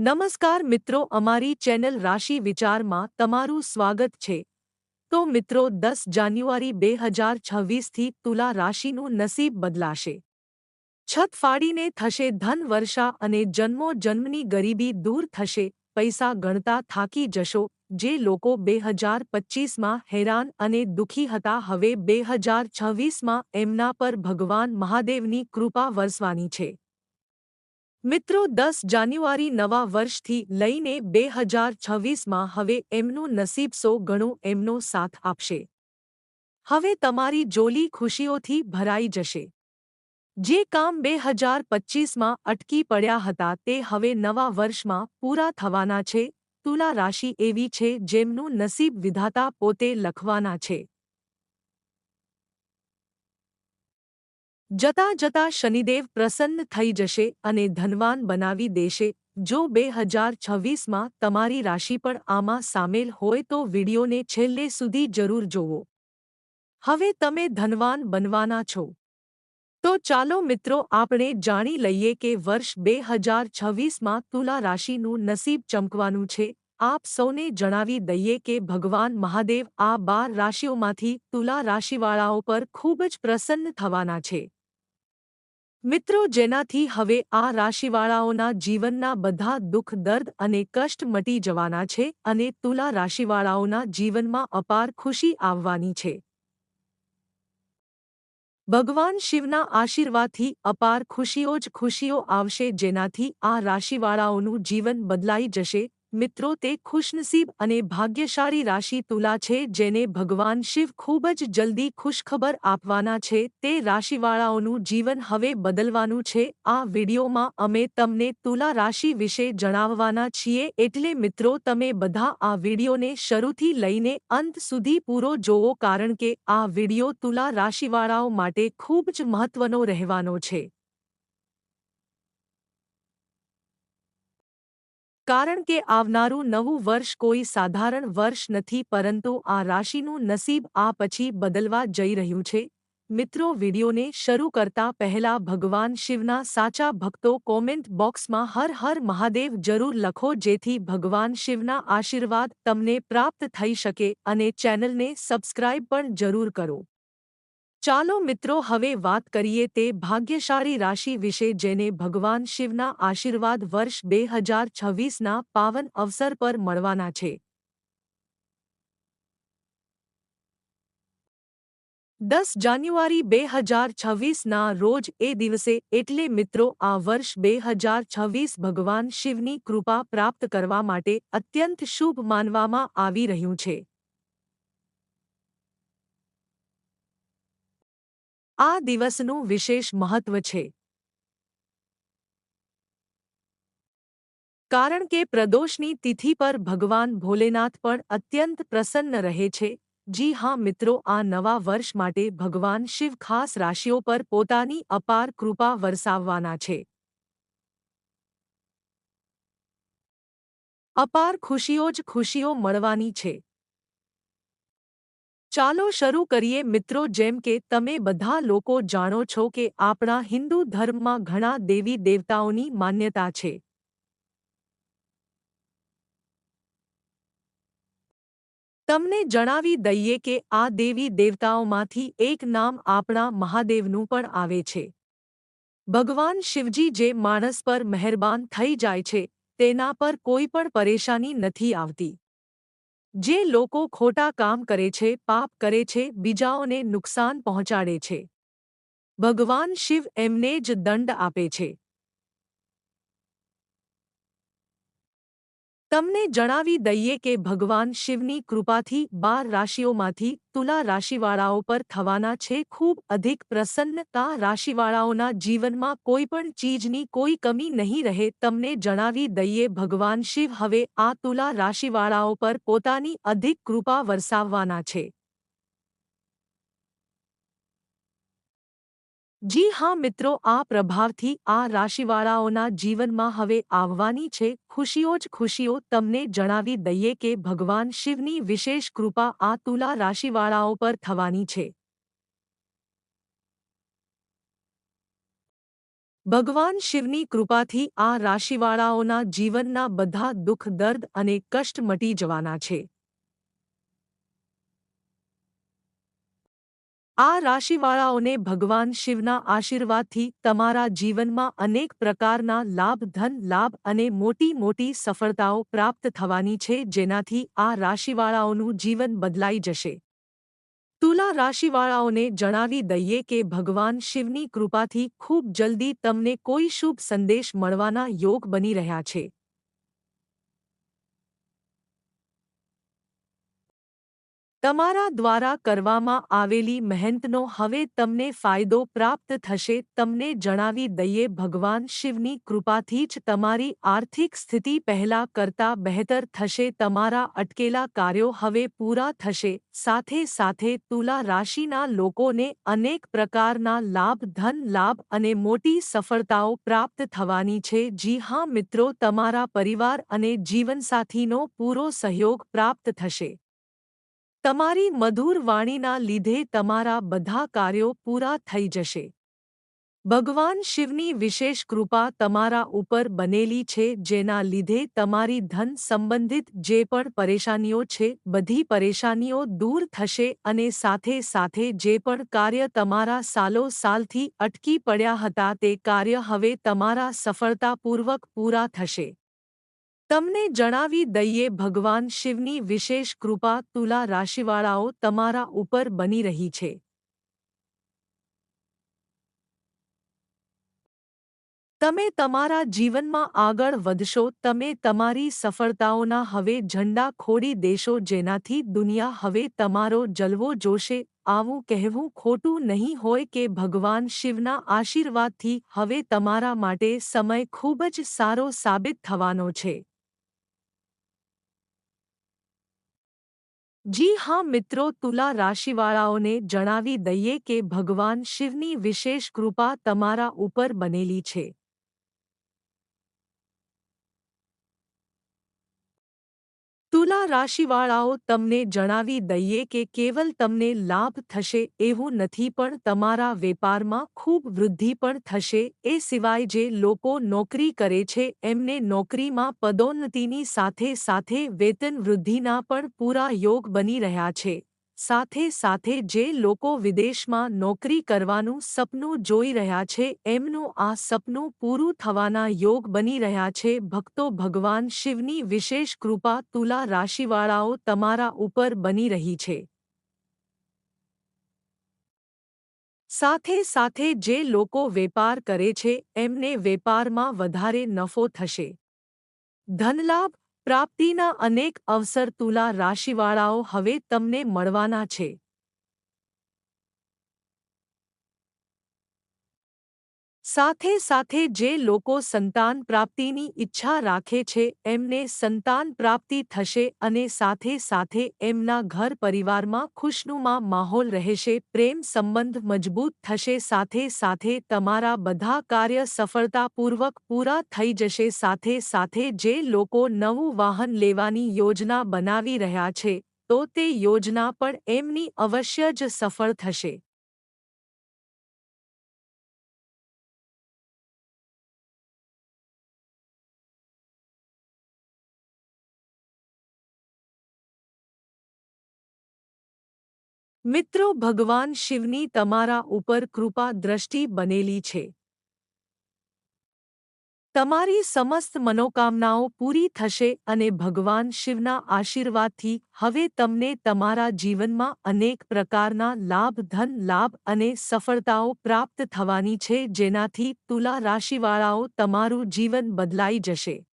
નમસ્કાર મિત્રો, અમારી ચેનલ રાશિ વિચારમાં તમારું સ્વાગત છે. તો મિત્રો, દસ જાન્યુઆરી બે હજાર છવ્વીસથી તુલા રાશિનું નસીબ બદલાશે. છત ફાડીને થશે ધન વર્ષા અને જન્મો જન્મની ગરીબી દૂર થશે. પૈસા ગણતા થાકી જશો, જે લોકો બે હજાર પચ્ચીસમાં હેરાન અને દુઃખી હતા. હવે બે હજાર છવ્વીસમાં એમના પર ભગવાન મહાદેવની કૃપા વરસવાની છે. મિત્રો, દસ જાન્યુઆરી નવા વર્ષથી લઈને બે હજાર છવ્વીસમાં હવે એમનું નસીબ સો ગણું એમનો સાથ આપશે. હવે તમારી જોલી ખુશીઓથી ભરાઈ જશે. જે કામ બે હજાર પચ્ચીસમાં અટકી પડ્યા હતા તે હવે નવા વર્ષમાં પૂરા થવાના છે. તુલા રાશિ એવી છે જેમનું નસીબ વિધાતા પોતે લખવાના છે. જતા જતા શનિદેવ પ્રસન્ન થઈ જશે અને ધનવાન બનાવી દેશે. જો બે હજાર છવ્વીસમાં તમારી રાશિ પણ આમાં સામેલ હોય તો વિડીયોને છેલ્લે સુધી જરૂર જોવો. હવે તમે ધનવાન બનવાના છો. તો ચાલો મિત્રો આપણે જાણી લઈએ કે વર્ષ બે હજાર છવ્વીસમાં તુલા રાશિનું નસીબ ચમકવાનું છે. આપ સૌને જણાવી દઈએ કે ભગવાન મહાદેવ આ બાર રાશિઓમાંથી તુલા રાશિવાળાઓ પર ખૂબ જ પ્રસન્ન થવાના છે. મિત્રો, જેનાથી હવે આ રાશિવાળાઓના જીવનના બધા દુઃખ, દર્દ અને કષ્ટ મટી જવાના છે અને તુલા રાશિવાળાઓના જીવનમાં અપાર ખુશી આવવાની છે. ભગવાન શિવના આશીર્વાદથી અપાર ખુશીઓ જ ખુશીઓ આવશે, જેનાથી આ રાશિવાળાઓનું જીવન બદલાઈ જશે મિત્રો, તે ખુશનસીબ અને ભાગ્યશાળી રાશિ તુલા છે, જેને ભગવાન શિવ ખૂબ જ જલ્દી ખુશખબર આપવાના છે. તે રાશિવાળાઓનું જીવન હવે બદલવાનું છે. આ વિડીયોમાં અમે તમને તુલા રાશિ વિશે જણાવવાના છીએ. એટલે મિત્રો, તમે બધા આ વિડીયોને શરૂથી લઈને અંત સુધી પૂરો જોવો, કારણ કે આ વીડિયો તુલા રાશિવાળાઓ માટે ખૂબ જ મહત્વનો રહેવાનો છે. કારણ કે આવનારું નવું વર્ષ કોઈ સાધારણ વર્ષ નથી, પરંતુ આ રાશિનું નસીબ આ પછી બદલવા જઈ રહ્યું છે. મિત્રો, વિડીયોને શરૂ કરતા પહેલા ભગવાન શિવના સાચા ભક્તો કોમેન્ટ બોક્સમાં હર હર મહાદેવ જરૂર લખો, જેથી ભગવાન શિવના આશીર્વાદ તમને પ્રાપ્ત થઈ શકે અને ચેનલને સબસ્ક્રાઇબ પણ જરૂર કરો. ચાલો મિત્રો હવે વાત કરીએ તે ભાગ્યશાળી રાશિ વિશે જેને ભગવાન શિવના આશીર્વાદ વર્ષ બે હજાર છવ્વીસના પાવન અવસર પર મળવાના છે. દસ જાન્યુઆરી બે હજાર છવ્વીસના રોજ એ દિવસે એટલે મિત્રો આ વર્ષ બે હજાર છવ્વીસ ભગવાન શિવની કૃપા પ્રાપ્ત કરવા માટે અત્યંત શુભ માનવામાં આવી રહ્યું છે. આ દિવસનું વિશેષ મહત્વ છે. કારણ કે પ્રદોષની તિથિ પર ભગવાન ભોલેનાથ પણ અત્યંત પ્રસન્ન રહે છે. જી હા મિત્રો, આ નવા વર્ષ માટે ભગવાન શિવ ખાસ રાશિઓ પર પોતાની અપાર કૃપા વરસાવવાના છે. અપાર ખુશીઓ જ ખુશીઓ મળવાની છે. ચાલો શરૂ કરીએ મિત્રો જેમ કે તમે બધા લોકો જાણો છો કે આપણા હિન્દુ ધર્મમાં ઘણા દેવી દેવતાઓની માન્યતા છે. તમને જણાવી દઈએ કે આ દેવી દેવતાઓમાંથી એક નામ આપણા મહાદેવનું પણ આવે છે. ભગવાન શિવજી જે માણસ પર મહેરબાન થઈ જાય છે, તેના પર કોઈ પણ પરેશાની નથી આવતી. જે લોકો ખોટા કામ કરે છે, પાપ કરે છે, બીજાઓને નુકસાન પહોંચાડે છે. ભગવાન શિવ એમને જ દંડ આપે છે. તમને જણાવી દઈએ કે ભગવાન શિવની કૃપાથી બાર રાશિઓમાંથી તુલા રાશિવાળાઓ પર થવાના છે ખૂબ અધિક પ્રસન્નતા રાશિવાળાઓના જીવનમાં કોઈ પણ ચીજની કોઈ કમી નહીં રહે. તમને જણાવી દઈએ ભગવાન શિવ હવે આ તુલા રાશિવાળાઓ પર પોતાની અધિક કૃપા વરસાવવાના છે. જી હા મિત્રો, આ પ્રભાવથી આ રાશિવાળાઓના જીવનમાં હવે આવવાની છે. ખુશીઓ જ ખુશીઓ તમને જણાવી દઈએ કે ભગવાન શિવની વિશેષ કૃપા આ તુલા રાશિવાળાઓ પર થવાની છે. ભગવાન શિવની કૃપાથી આ રાશિવાળાઓના જીવનના બધા દુઃખ, દર્દ અને કષ્ટ મટી જવાના છે. આ રાશિવાળાઓને ભગવાન શિવના આશીર્વાદથી તમારા જીવનમાં અનેક પ્રકારના લાભ, ધન, લાભ અને મોટી મોટી સફળતાઓ પ્રાપ્ત થવાની છે, જેનાથી આ રાશિવાળાઓનું જીવન બદલાઈ જશે. તુલા રાશિવાળાઓને જણાવી દઈએ કે ભગવાન શિવની કૃપાથી ખૂબ જલ્દી તમને કોઈ શુભ સંદેશ મળવાના યોગ બની રહ્યા છે. તમારા દ્વારા કરવામાં આવેલી મહેનતનો હવે તમને ફાયદો પ્રાપ્ત થશે, તમને જણાવી દઈએ ભગવાન શિવની કૃપાથી જ તમારી આર્થિક સ્થિતિ પહેલા કરતા બહેતર થશે, તમારા અટકેલા કાર્યો હવે પૂરા થશે, સાથે સાથે તુલા રાશિના લોકોને અનેક પ્રકારના લાભ, ધન લાભ અને મોટી સફળતાઓ પ્રાપ્ત થવાની છે. જી હા મિત્રો, તમારા પરિવાર અને જીવનસાથીનો પૂરો સહયોગ પ્રાપ્ત થશે. તમારી મધુર વાણીના લીધે તમારા બધા કાર્યો પૂરા થઈ જશે. ભગવાન શિવની વિશેષ કૃપા તમારા ઉપર બનેલી છે, જેના લીધે તમારી ધન સંબંધિત જે પણ પરેશાનીઓ છે, બધી પરેશાનીઓ દૂર થશે અને સાથે સાથે જે પણ કાર્ય તમારા સાલો સાલથી અટકી પડ્યા હતા તે કાર્ય હવે તમારા સફળતાપૂર્વક પૂરા થશે. તમને જણાવી દઈએ, ભગવાન શિવની વિશેષ કૃપા તુલા રાશિવાળાઓ તમારા ઉપર બની રહી છે. તમે તમારા જીવનમાં આગળ વધશો, તમે તમારી સફળતાઓના હવે ઝંડા ખોડી દેશો, જેનાથી દુનિયા હવે તમારો જલવો જોશે. આવું કહેવું ખોટું નહીં હોય કે ભગવાન શિવના આશીર્વાદથી હવે તમારા માટે સમય ખૂબ જ સારો સાબિત થવાનો છે. જી હા મિત્રો, તુલા રાશિવાળાઓને જણાવી દઈએ કે ભગવાન શિવની વિશેષ કૃપા તમારા ઉપર બનેલી છે. તુલા રાશિવાળાઓ તમને જણાવી દઈએ કે કેવલ તમને લાભ થશે એવું નથી પણ તમારા વેપારમાં ખૂબ વૃદ્ધિ પણ થશે, એ સિવાય જે લોકો નોકરી કરે છે એમને નોકરીમાં પદોન્નતિની સાથે સાથે વેતન વૃદ્ધિના પણ પૂરા યોગ બની રહ્યા છે. સાથે સાથે જે લોકો વિદેશમાં નોકરી કરવાનું સપનું જોઈ રહ્યા છે, એમનું આ સપનું પૂરું થવાના યોગ બની રહ્યા છે. ભક્તો ભગવાન શિવની વિશેષ કૃપા તુલા રાશિવાળાઓ તમારા ઉપર બની રહી છે. સાથે સાથે જે લોકો વેપાર કરે છે, એમને વેપારમાં વધારે નફો થશે. ધનલાભ પ્રાપ્તિના અનેક અવસર તુલા રાશિવાળાઓ હવે તમને મળવાના છે. સાથે સાથે જે લોકો સંતાન પ્રાપ્તિની ઈચ્છા રાખે છે, એમને સંતાન પ્રાપ્તિ થશે અને સાથે સાથે એમના ઘર પરિવારમાં ખુશનુમા માહોલ રહેશે, પ્રેમ સંબંધ મજબૂત થશે, સાથે સાથે તમારા બધા કાર્ય સફળતાપૂર્વક પૂરા થઈ જશે, સાથે સાથે જે લોકો નવું વાહન લેવાની યોજના બનાવી રહ્યા છે, તો તે યોજના પણ એમની અવશ્ય જ સફળ થશે. મિત્રો, ભગવાન શિવની તમારા ઉપર કૃપા દ્રષ્ટિ બનેલી છે. તમારી સમસ્ત મનોકામનાઓ પૂરી થશે અને ભગવાન શિવના આશીર્વાદથી હવે તમને તમારા જીવનમાં અનેક પ્રકારના લાભ, ધન, લાભ અને સફળતાઓ પ્રાપ્ત થવાની છે, જેનાથી તુલા રાશિવાળાઓ તમારું જીવન બદલાઈ જશે.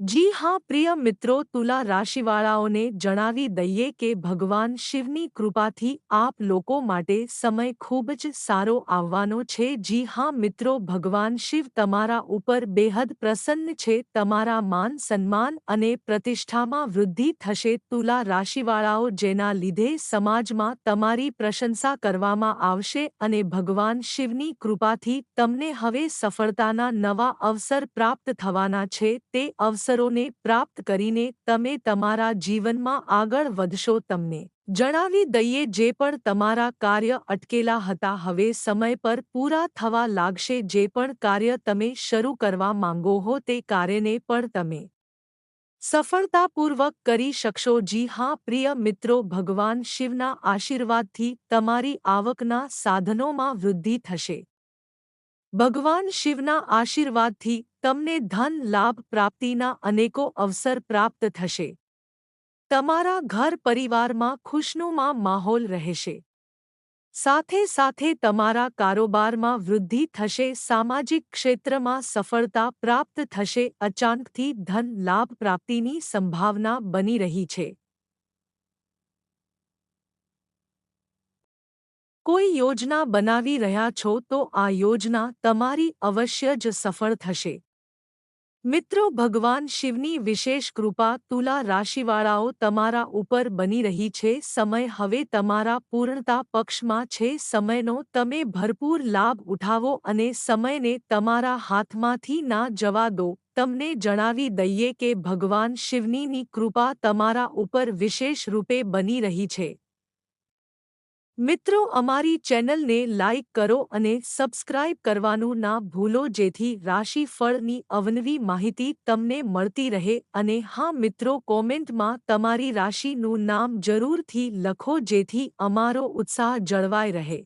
જી હા, પ્રિય મિત્રો, તુલા રાશિવાળાઓને જણાવી દઈએ કે ભગવાન શિવની કૃપાથી આપ લોકો માટે સમય ખૂબ જ સારો આવવાનો છે. જી હા, મિત્રો, ભગવાન શિવ તમારા ઉપર બેહદ પ્રસન્ન છે. તમારા માન સન્માન અને પ્રતિષ્ઠામાં વૃદ્ધિ થશે. તુલા રાશિવાળાઓ જેના લીધે સમાજમાં તમારી પ્રશંસા કરવામાં આવશે અને ભગવાન શિવની કૃપાથી તમને હવે સફળતાના નવા અવસર પ્રાપ્ત થવાના છે. તે અવસર અવસરોને પ્રાપ્ત કરીને તમે તમારા જીવનમાં આગળ વધશો તમને. જણાવી દઈએ જે પણ તમારા કાર્ય અટકેલા હતા, હવે સમય પર પૂરા થવા લાગશે, જે પણ કાર્ય તમે શરૂ કરવા માંગો હો તે કાર્યને પણ તમે સફળતાપૂર્વક કરી શકશો. જી હા, પ્રિય મિત્રો, ભગવાન શિવના આશીર્વાદથી તમારી આવકના સાધનોમાં વૃદ્ધિ થશે. ભગવાન શિવના આશીર્વાદથી તમને ધન, લાભ પ્રાપ્તિના અનેકો અવસર પ્રાપ્ત થશે. તમારા ઘર પરિવારમાં ખુશનુમા માહોલ રહેશે. સાથે સાથે તમારા કારોબારમાં વૃદ્ધિ થશે, સામાજિક ક્ષેત્રમાં સફળતા પ્રાપ્ત થશે, અચાનકથી ધન, લાભ પ્રાપ્તિની સંભાવના બની રહી છે. કોઈ યોજના બનાવી રહ્યા છો તો આ યોજના તમારી અવશ્ય જ સફળ થશે. મિત્રો, ભગવાન શિવની વિશેષ કૃપા તુલા રાશિવાળાઓ તમારા ઉપર બની રહી છે. સમય હવે તમારા પૂર્ણતા પક્ષમાં છે. સમયનો તમે ભરપૂર લાભ ઉઠાવો અને સમયને તમારા હાથમાંથી ના જવા દો. તમને જણાવી દઈએ કે ભગવાન શિવનીની કૃપા તમારા ઉપર વિશેષ રૂપે બની રહી છે. મિત્રો, અમારી ચેનલને લાઇક કરો અને સબસ્ક્રાઇબ કરવાનું ના ભૂલો, જેથી રાશિફળની અવનવી માહિતી તમને મળતી રહે. અને હા, મિત્રો, કોમેન્ટમાં તમારી રાશિનું નામ જરૂરથી લખો, જેથી અમારો ઉત્સાહ જળવાઈ રહે.